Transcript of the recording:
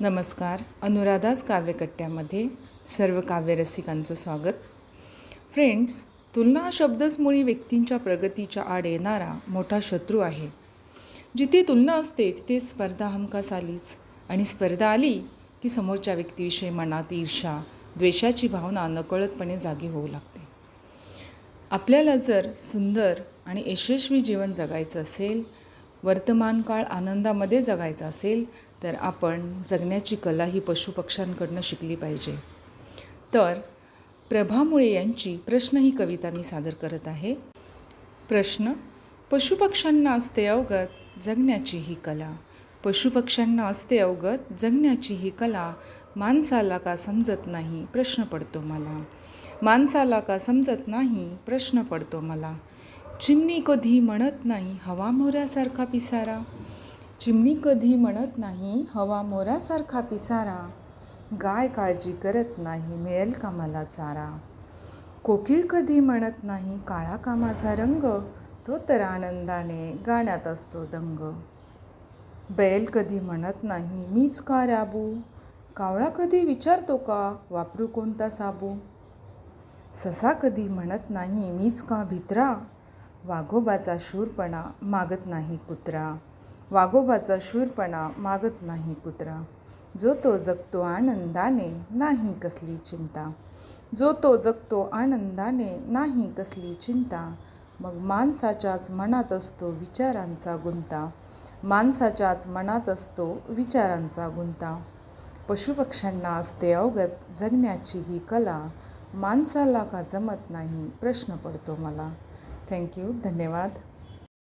नमस्कार अनुराधास काव्यकट्ट्यामध्ये सर्व काव्यरसिकांचं स्वागत. फ्रेंड्स तुलना हा शब्दच मुळी व्यक्तींच्या प्रगतीच्या आड येणारा मोठा शत्रू आहे. जिथे तुलना असते तिथे स्पर्धा हमखास आलीच. आणि स्पर्धा आली की समोरच्या व्यक्तीविषयी मनात ईर्षा द्वेषाची भावना नकळतपणे जागी होऊ लागते. आपल्याला जर सुंदर आणि यशस्वी जीवन जगायचं असेल वर्तमान काळ आनंदामध्ये जगायचा असेल तर आपण जगण्याची कला ही पशुपक्ष्यांकडनं शिकली पाहिजे. तर प्रभा मुळे यांची प्रश्न ही कविता मी सादर करत आहे. प्रश्न पशुपक्ष्यांना असते अवगत जगण्याची ही कला. पशुपक्ष्यांना असते अवगत जगण्याची ही कला. माणसाला का समजत नाही? प्रश्न पडतो मला. माणसाला का समजत नाही? प्रश्न पडतो मला. चिमणी कधी म्हणत नाही हवा मोऱ्यासारखा पिसारा. चिमणी कधी म्हणत नाही हवा मोरासारखा पिसारा. गाय काळजी करत नाही मिळेल का मला चारा? कोकिळ कधी म्हणत नाही काळा का माझा रंग तो तर आनंदाने गाण्यात असतो दंग. बैल कधी म्हणत नाही मीच का राबू? कावळा कधी विचारतो का वापरू कोणता साबू? ससा कधी म्हणत नाही मीच का भित्रा? वाघोबाचा शूरपणा मागत नाही कुत्रा. वाघोबाचा शूरपणा मागत नाही कुत्रा. जो तो जगतो आनंदाने नाही कसली चिंता. जो तो जगतो आनंदाने नाही कसली चिंता. मग माणसाच्याच मनात असतो विचारांचा गुंता. माणसाच्याच मनात असतो विचारांचा गुंता. पशुपक्ष्यांना असते अवगत जगण्याची ही कला. माणसाला का जमत नाही? प्रश्न पडतो मला. थँक्यू धन्यवाद.